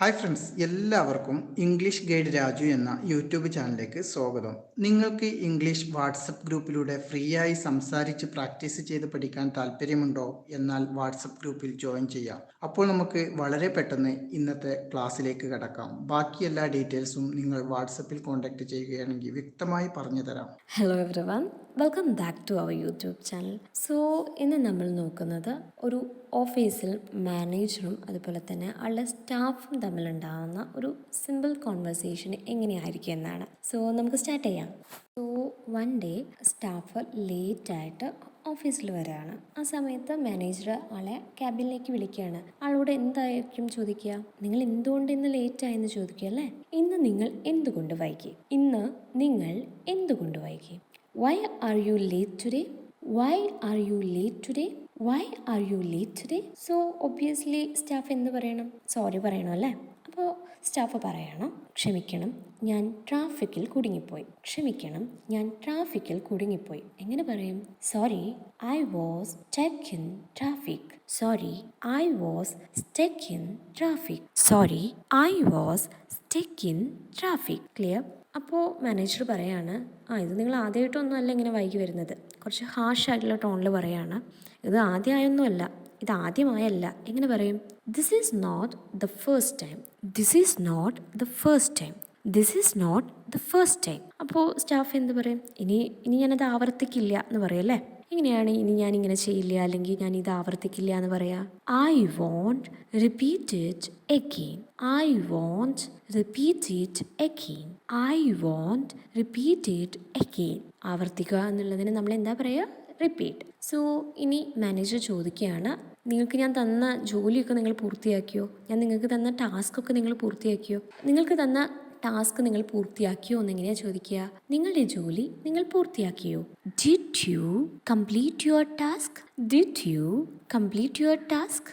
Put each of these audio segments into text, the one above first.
Hi friends എല്ലാവർക്കും English guide Raju എന്ന YouTube ചാനലിലേക്ക് സ്വാഗതം. നിങ്ങൾക്ക് ഇംഗ്ലീഷ് വാട്സപ്പ് ഗ്രൂപ്പിലൂടെ ഫ്രീ ആയി സംസാരിച്ച് പ്രാക്ടീസ് ചെയ്ത് പഠിക്കാൻ താല്പര്യമുണ്ടോ? എന്നാൽ വാട്സപ്പ് ഗ്രൂപ്പിൽ ജോയിൻ ചെയ്യാം. അപ്പോൾ നമുക്ക് വളരെ പെട്ടെന്ന് ഇന്നത്തെ ക്ലാസ്സിലേക്ക് കടക്കാം. ബാക്കി എല്ലാ ഡീറ്റെയിൽസും നിങ്ങൾ വാട്സപ്പിൽ കോൺടാക്ട് ചെയ്യുകയാണെങ്കിൽ വ്യക്തമായി പറഞ്ഞു തരാം hello everyone welcome back to our YouTube channel so ഇന്ന് നമ്മൾ നോക്കുന്നത് ഒരു ഓഫീസിൽ മാനേജറും അതുപോലെ തന്നെ ആളുടെ സ്റ്റാഫും തമ്മിലുണ്ടാകുന്ന ഒരു സിമ്പിൾ കോൺവെർസേഷൻ എങ്ങനെയായിരിക്കും എന്നാണ്. സോ നമുക്ക് സ്റ്റാർട്ട് ചെയ്യാം. So one day staff late ലേറ്റായിട്ട് ഓഫീസിൽ വരികയാണ് ആ സമയത്ത് മാനേജർ ആളെ ക്യാബിനിലേക്ക് വിളിക്കുകയാണ്. ആളോട് എന്തായിരിക്കും ചോദിക്കുക? നിങ്ങൾ എന്തുകൊണ്ട് ഇന്ന് ലേറ്റ് ആയെന്ന് ചോദിക്കുക അല്ലേ? ഇന്ന് നിങ്ങൾ എന്തുകൊണ്ട് വൈകി? ഇന്ന് നിങ്ങൾ എന്തുകൊണ്ട് വൈകി? Why are you late today why are you late today why are you late today so obviously staff എന്ത് പറയണം? സോറി പറയണം അല്ലേ? അപ്പോൾ സ്റ്റാഫ് പറയണം. ക്ഷമിക്കണം. ഞാൻ ട്രാഫിക്കിൽ കുടുങ്ങിപ്പോയി. ക്ഷമിക്കണം. ഞാൻ ട്രാഫിക്കിൽ കുടുങ്ങിപ്പോയി. എങ്ങനെ പറയും? Sorry I was stuck in traffic sorry I was stuck in traffic sorry I was stuck in traffic clear അപ്പോൾ മാനേജർ പറയാണ് ആ ഇത് നിങ്ങൾ ആദ്യമായിട്ടൊന്നും അല്ല ഇങ്ങനെ വൈകി വരുന്നത്. കുറച്ച് ഹാഷ് ആയിട്ടുള്ള ടോണിൽ പറയാണ് ഇത് ആദ്യമായൊന്നുമല്ല ഇത് ആദ്യമായല്ല. എങ്ങനെ പറയും? This is not the first time this is not the first time this is not the first time അപ്പോൾ സ്റ്റാഫ് എന്ത് പറയും? ഇനി ഇനി ഞാനത് ആവർത്തിക്കില്ല എന്ന് പറയല്ലേ ഇങ്ങനെയാണ് ഇനി ഞാൻ ഇങ്ങനെ ചെയ്യില്ല അല്ലെങ്കിൽ ഞാൻ ഇത് ആവർത്തിക്കില്ല എന്ന് പറയാ? I won't repeat it again I won't repeat it again I won't repeat it again ആവർത്തിക്കുക എന്നുള്ളതിന് നമ്മൾ എന്താ പറയുക റിപ്പീറ്റ് സോ ഇനി മാനേജർ ചോദിക്കുകയാണ് നിങ്ങൾക്ക് ഞാൻ തന്ന ജോലിയൊക്കെ നിങ്ങൾ പൂർത്തിയാക്കിയോ? ഞാൻ നിങ്ങൾക്ക് തന്ന ടാസ്ക് ഒക്കെ നിങ്ങൾ പൂർത്തിയാക്കിയോ? നിങ്ങൾക്ക് തന്ന ടാസ്ക് നിങ്ങൾ പൂർത്തിയാക്കിയോ എന്ന് എങ്ങനെയാ ചോദിക്കുക. നിങ്ങളുടെ ജോലി നിങ്ങൾ പൂർത്തിയാക്കിയോ? Did you complete your task did you complete your task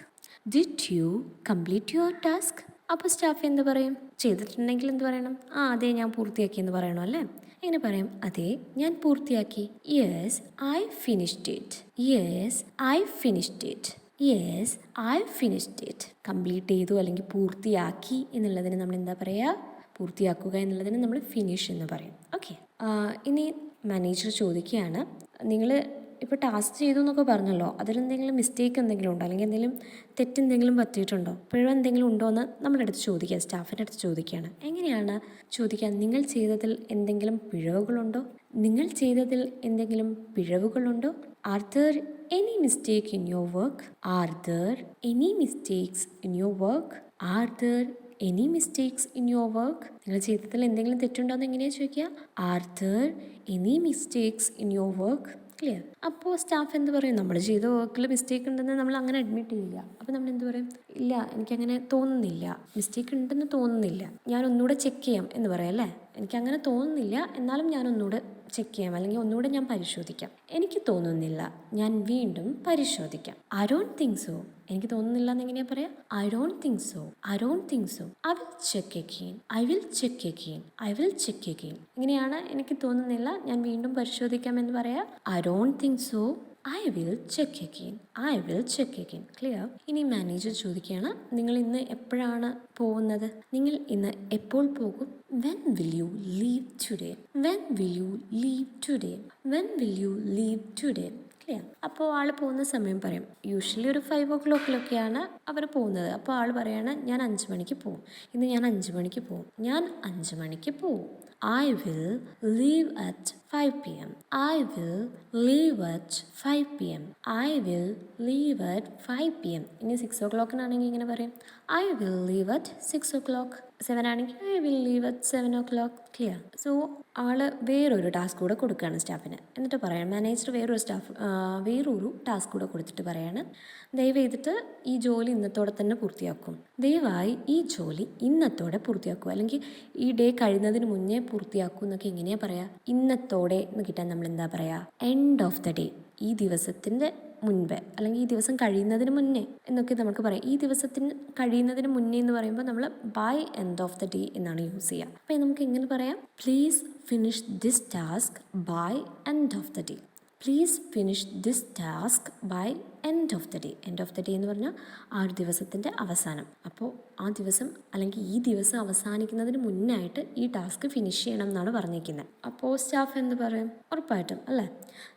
did you complete your task അപ്പോൾ സ്റ്റാഫ് എന്ത് പറയും? ചെയ്തിട്ടുണ്ടെങ്കിൽ എന്ത് പറയണം? ആ അതെ ഞാൻ പൂർത്തിയാക്കി എന്ന് പറയണോ അല്ലേ? എങ്ങനെ പറയും അതെ ഞാൻ പൂർത്തിയാക്കി. Yes I finished it yes I finished it yes I finished it complete ചെയ്തു അല്ലെങ്കിൽ പൂർത്തിയാക്കി എന്നുള്ളതിന് നമ്മൾ എന്താ പറയുക പൂർത്തിയാക്കുക എന്നുള്ളതിന് നമ്മൾ ഫിനിഷ് എന്ന് പറയും. ഓക്കെ ഇനി മാനേജർ ചോദിക്കുകയാണ് നിങ്ങൾ ഇപ്പോൾ ടാസ്ക് ചെയ്തു എന്നൊക്കെ പറഞ്ഞല്ലോ അതിലെന്തെങ്കിലും മിസ്റ്റേക്ക് എന്തെങ്കിലും ഉണ്ടോ? അല്ലെങ്കിൽ എന്തെങ്കിലും തെറ്റെന്തെങ്കിലും പറ്റിയിട്ടുണ്ടോ? പിഴവ് എന്തെങ്കിലും ഉണ്ടോ എന്ന് നമ്മുടെ അടുത്ത് ചോദിക്കുക സ്റ്റാഫിന്റെ അടുത്ത് ചോദിക്കുകയാണ്. എങ്ങനെയാണ് ചോദിക്കുക നിങ്ങൾ ചെയ്തതിൽ എന്തെങ്കിലും പിഴവുകളുണ്ടോ? നിങ്ങൾ ചെയ്തതിൽ എന്തെങ്കിലും പിഴവുകളുണ്ടോ? Are there any mistake in your work are there any mistakes in your work are there any mistakes in your work നിങ്ങൾ ജീവിതത്തിൽ എന്തെങ്കിലും തെറ്റുണ്ടോ എന്ന് എങ്ങനെയാണ് ചോദിക്കുക? Are any mistakes in your work clear അപ്പോൾ സ്റ്റാഫ് എന്ത് പറയും? നമ്മൾ ചെയ്ത വർക്കിൽ മിസ്റ്റേക്ക് ഉണ്ടെന്ന് നമ്മൾ അങ്ങനെ അഡ്മിറ്റ് ചെയ്യില്ല അപ്പോൾ നമ്മൾ എന്ത് പറയും? ഇല്ല എനിക്കങ്ങനെ തോന്നുന്നില്ല. മിസ്റ്റേക്ക് ഉണ്ടെന്ന് തോന്നുന്നില്ല. ഞാൻ ഒന്നുകൂടെ ചെക്ക് ചെയ്യാം എന്ന് പറയാം അല്ലേ? എനിക്കങ്ങനെ തോന്നുന്നില്ല. എന്നാലും ഞാൻ ഒന്നുകൂടെ ചെക്ക് ചെയ്യാം അല്ലെങ്കിൽ ഒന്നുകൂടെ ഞാൻ പരിശോധിക്കാം. എനിക്ക് തോന്നുന്നില്ല. ഞാൻ വീണ്ടും പരിശോധിക്കാം. ഐ ഡോണ്ട് തിങ്ക് സോ എനിക്ക് തോന്നുന്നില്ല എന്ന് എങ്ങനെയാ പറയാ? I don't think so I don't think so I will check again I will check again I will check again ഇങ്ങനെയാണ് എനിക്ക് തോന്നുന്നില്ല. ഞാൻ വീണ്ടും പരിശോധിക്കാം എന്ന് പറയാ. I don't think so I will check again I will check again clear ഇനി manager ചോദിക്കുകയാണ് നിങ്ങൾ ഇന്ന് എപ്പോഴാണ് പോകുന്നത്? നിങ്ങൾ ഇന്ന് എപ്പോൾ പോകും? When will you leave today when will you leave today when will you leave today clear അപ്പോൾ ആൾ പോകുന്ന സമയം പറയും. യൂഷ്വലി ഒരു ഫൈവ് ഓ ക്ലോക്കിലൊക്കെയാണ് അവർ പോകുന്നത്. അപ്പോൾ ആൾ പറയാണ് ഞാൻ അഞ്ച് മണിക്ക് പോകും. ഇന്ന് ഞാൻ അഞ്ച് മണിക്ക് പോകും. ഞാൻ അഞ്ച് മണിക്ക് പോകും. I will leave at five P M I will leave at five P M I will leave at five P M ഇനി സിക്സ് ഓ ക്ലോക്കിനാണെങ്കിൽ ഇങ്ങനെ പറയും. I will leave at six o'clock seven ആണെങ്കിൽ I will leave at seven o'clock clear so ആൾ വേറൊരു task കൂടെ കൊടുക്കുകയാണ് സ്റ്റാഫിന് എന്നിട്ട് പറയാം മാനേജർ വേറൊരു സ്റ്റാഫ് വേറൊരു ടാസ്ക് കൂടെ കൊടുത്തിട്ട് പറയാണ്. ദയവ് ചെയ്തിട്ട് ഈ ജോലി ഇന്നത്തോടെ തന്നെ പൂർത്തിയാക്കും. ദയവായി ഈ ജോലി ഇന്നത്തോടെ പൂർത്തിയാക്കും. അല്ലെങ്കിൽ ഈ ഡേ കഴിയുന്നതിന് മുന്നേ പൂർത്തിയാക്കും എന്നൊക്കെ എങ്ങനെയാ പറയാ? ഇന്നത്തോടെ എന്ന് കിട്ടാൻ നമ്മൾ എന്താ പറയാ? എൻഡ് ഓഫ് ദ ഡേ ഈ ദിവസത്തിന്റെ മുൻപ് അല്ലെങ്കിൽ ഈ ദിവസം കഴിയുന്നതിന് മുന്നേ എന്നൊക്കെ നമുക്ക് പറയാം. ഈ ദിവസത്തിന് കഴിയുന്നതിന് മുന്നേ എന്ന് പറയുമ്പോൾ നമ്മൾ by end of the day എന്നാണ് യൂസ് ചെയ്യുക. അപ്പോൾ നമുക്ക് എങ്ങനെ പറയാം? Please finish this task by end of the day please finish this task by end of the day end of the day എന്ന് പറഞ്ഞാൽ ആ ഒരു ദിവസത്തിന്റെ അവസാനം. അപ്പോൾ ആ ദിവസം അല്ലെങ്കിൽ ഈ ദിവസം അവസാനിക്കുന്നതിന് മുന്നായിട്ട് ഈ ടാസ്ക് ഫിനിഷ് ചെയ്യണം എന്നാണ് പറഞ്ഞിരിക്കുന്നത് അപ്പോൾ സ്റ്റാഫ് എന്ത് പറയും? ഉറപ്പായിട്ടും അല്ലേ?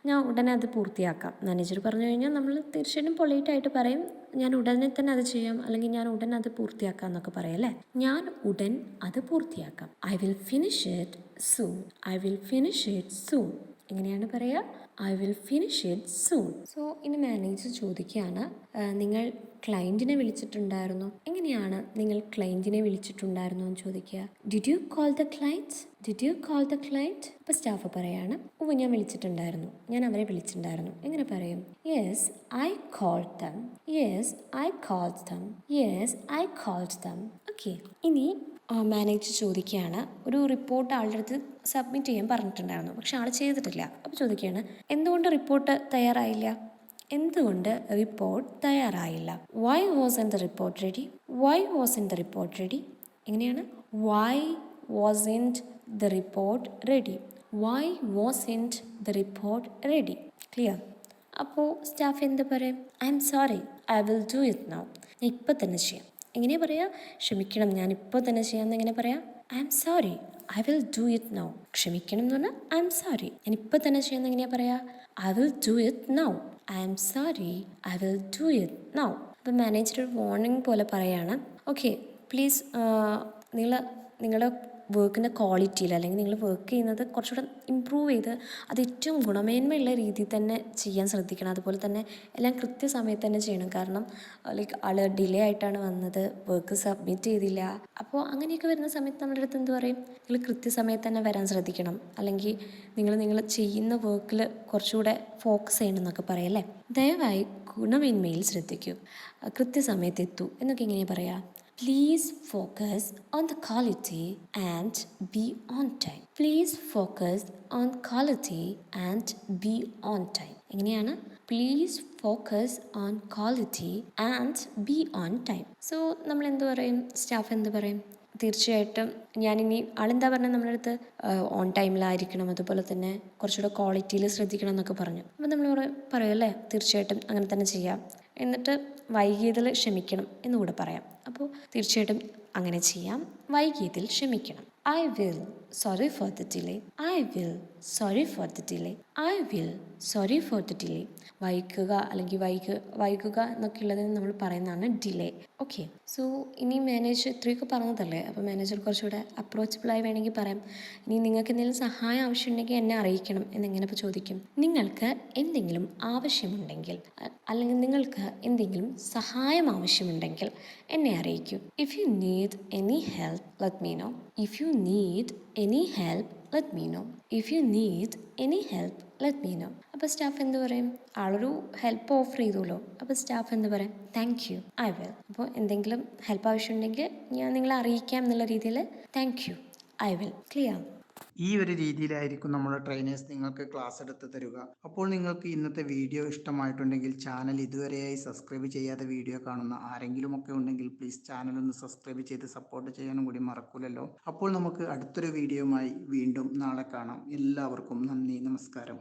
ഞാൻ ഉടനെ അത് പൂർത്തിയാക്കാം. മാനേജർ പറഞ്ഞു കഴിഞ്ഞാൽ നമ്മൾ തീർച്ചയായിട്ടും പൊളൈറ്റായിട്ട് പറയും. ഞാൻ ഉടനെ തന്നെ അത് ചെയ്യാം. അല്ലെങ്കിൽ ഞാൻ ഉടൻ അത് പൂർത്തിയാക്കാം എന്നൊക്കെ പറയും അല്ലേ? ഞാൻ ഉടൻ അത് പൂർത്തിയാക്കാം. I will finish it soon I will finish it soon എങ്ങനെയാണ് പറയുക I will finish it soon so ഇനി മാനേജർ ചോദിക്കുകയാണ് "ആ, നിങ്ങൾ ക്ലയന്റിനെ വിളിച്ചിട്ടുണ്ടായിരുന്നോ? എങ്ങനെയാണ് നിങ്ങൾ ക്ലയന്റിനെ വിളിച്ചിട്ടുണ്ടായിരുന്നോ എന്ന് ചോദിക്കുക. Did you call the client did you call the client ഇപ്പോൾ സ്റ്റാഫ് പറയാണ് ഓ ഞാൻ വിളിച്ചിട്ടുണ്ടായിരുന്നു. ഞാൻ അവരെ വിളിച്ചിട്ടുണ്ടായിരുന്നു. എങ്ങനെ പറയും? Yes I call them yes I call them yes I call them okay ഇനി മാനേജർ ചോദിക്കുകയാണ്. ഒരു റിപ്പോർട്ട് ആളുടെ അടുത്ത് സബ്മിറ്റ് ചെയ്യാൻ പറഞ്ഞിട്ടുണ്ടായിരുന്നു. പക്ഷെ ആൾ ചെയ്തിട്ടില്ല. അപ്പോൾ ചോദിക്കുകയാണ് എന്തുകൊണ്ട് റിപ്പോർട്ട് തയ്യാറായില്ല? എന്തുകൊണ്ട് റിപ്പോർട്ട് തയ്യാറായില്ല? Why was in the report ready why was in the report ready എങ്ങനെയാണ്? Why was in the report ready why was in the report ready clear അപ്പോൾ സ്റ്റാഫ് എന്താ പറയും? I'm sorry I will do it now ഇപ്പം തന്നെ ചെയ്യാം. എങ്ങനെയാ പറയാ? ക്ഷമിക്കണം ഞാൻ ഇപ്പോൾ തന്നെ ചെയ്യാമെന്ന് എങ്ങനെ പറയാം? I'm sorry I will do it now ക്ഷമിക്കണം എന്ന് പറഞ്ഞാൽ ഐ എം സോറി ഞാൻ ഇപ്പോൾ തന്നെ ചെയ്യാമെന്ന് എങ്ങനെയാ പറയാ? I will do it now I'm sorry I will do it now അപ്പം മാനേജർ ഒരു വാർണിംഗ് പോലെ പറയാണ്. ഓക്കെ പ്ലീസ് നിങ്ങൾ നിങ്ങളുടെ വർക്കിന്റെ ക്വാളിറ്റിയിൽ അല്ലെങ്കിൽ നിങ്ങൾ വർക്ക് ചെയ്യുന്നത് കുറച്ചുകൂടെ ഇമ്പ്രൂവ് ചെയ്ത് അത് ഏറ്റവും ഗുണമേന്മയുള്ള രീതിയിൽ തന്നെ ചെയ്യാൻ ശ്രദ്ധിക്കണം. അതുപോലെ തന്നെ എല്ലാം കൃത്യസമയത്ത് തന്നെ ചെയ്യണം. കാരണം ലൈക്ക് ആൾ ഡിലേ ആയിട്ടാണ് വന്നത് വർക്ക് സബ്മിറ്റ് ചെയ്തില്ല. അപ്പോൾ അങ്ങനെയൊക്കെ വരുന്ന സമയത്ത് നമ്മുടെ അടുത്ത് എന്ത് പറയും? നിങ്ങൾ കൃത്യസമയത്ത് തന്നെ വരാൻ ശ്രദ്ധിക്കണം. അല്ലെങ്കിൽ നിങ്ങൾ നിങ്ങൾ ചെയ്യുന്ന വർക്കിൽ കുറച്ചുകൂടെ ഫോക്കസ് ചെയ്യണം എന്നൊക്കെ പറയല്ലേ ദയവായി ഗുണമേന്മയിൽ ശ്രദ്ധിക്കൂ. കൃത്യസമയത്ത് എത്തൂ. എന്നൊക്കെ ഇങ്ങനെ പറയുക Please focus on the quality and be on time. Please focus on quality and be on time. എങ്ങനെയാണ്? Please focus on quality and be on time so നമ്മൾ എന്ത് പറയും? സ്റ്റാഫ് എന്ത് പറയും? തീർച്ചയായിട്ടും ഞാനിനി ആളെന്താ പറഞ്ഞത് നമ്മുടെ അടുത്ത് ഓൺ ടൈമിലായിരിക്കണം അതുപോലെ തന്നെ കുറച്ചുകൂടെ ക്വാളിറ്റിയിൽ ശ്രദ്ധിക്കണം എന്നൊക്കെ പറഞ്ഞു. അപ്പോൾ നമ്മൾ പറയും അല്ലേ? തീർച്ചയായിട്ടും അങ്ങനെ തന്നെ ചെയ്യാം. എന്നിട്ട് വൈകിയതിൽ ക്ഷമിക്കണം എന്നുകൂടെ പറയാം. അപ്പോൾ തീർച്ചയായിട്ടും അങ്ങനെ ചെയ്യാം. വൈകിയതിൽ ക്ഷമിക്കണം. I will sorry for the delay I will sorry for the delay I will sorry for the delay വൈകുക അല്ലെങ്കിൽ വൈകു വൈകുക എന്നൊക്കെയുള്ളത് നമ്മൾ പറയുന്നതാണ് ഡിലേ ഓക്കെ സോ ഇനി മാനേജർ ഇത്രയൊക്കെ പറഞ്ഞതല്ലേ? അപ്പോൾ മാനേജർ കുറച്ചുകൂടെ അപ്രോച്ചബിളായി വേണമെങ്കിൽ പറയാം. ഇനി നിങ്ങൾക്ക് എന്തെങ്കിലും സഹായം ആവശ്യമുണ്ടെങ്കിൽ എന്നെ അറിയിക്കണം എന്നെങ്ങനെ ഇപ്പോൾ ചോദിക്കും. നിങ്ങൾക്ക് എന്തെങ്കിലും ആവശ്യമുണ്ടെങ്കിൽ അല്ലെങ്കിൽ നിങ്ങൾക്ക് എന്തെങ്കിലും സഹായം ആവശ്യമുണ്ടെങ്കിൽ എന്നെ അറിയിക്കൂ. If you need any help, let me know. If you need any help, let me know if you need any help let me know അപ്പോൾ സ്റ്റാഫ് എന്ത് പറയും? ആളൊരു ഹെൽപ്പ് ഓഫർ ചെയ്തുല്ലോ. അപ്പോൾ സ്റ്റാഫ് എന്ത് പറയും? താങ്ക് യു ഐ വിൽ അപ്പോൾ എന്തെങ്കിലും help ആവശ്യമുണ്ടെങ്കിൽ ഞാൻ നിങ്ങളെ അറിയിക്കാം എന്നുള്ള രീതിയിൽ thank you I will clear ഈ ഒരു രീതിയിലായിരിക്കും നമ്മുടെ ട്രെയിനേഴ്സ് നിങ്ങൾക്ക് ക്ലാസ് എടുത്ത് തരിക. അപ്പോൾ നിങ്ങൾക്ക് ഇന്നത്തെ വീഡിയോ ഇഷ്ടമായിട്ടുണ്ടെങ്കിൽ ചാനൽ ഇതുവരെയായി സബ്സ്ക്രൈബ് ചെയ്യാതെ വീഡിയോ കാണുന്ന ആരെങ്കിലും ഒക്കെ ഉണ്ടെങ്കിൽ പ്ലീസ് ചാനൽ ഒന്ന് സബ്സ്ക്രൈബ് ചെയ്ത് സപ്പോർട്ട് ചെയ്യാനും കൂടി മറക്കൂലല്ലോ. അപ്പോൾ നമുക്ക് അടുത്തൊരു വീഡിയോയുമായി വീണ്ടും നാളെ കാണാം. എല്ലാവർക്കും നന്ദി നമസ്കാരം.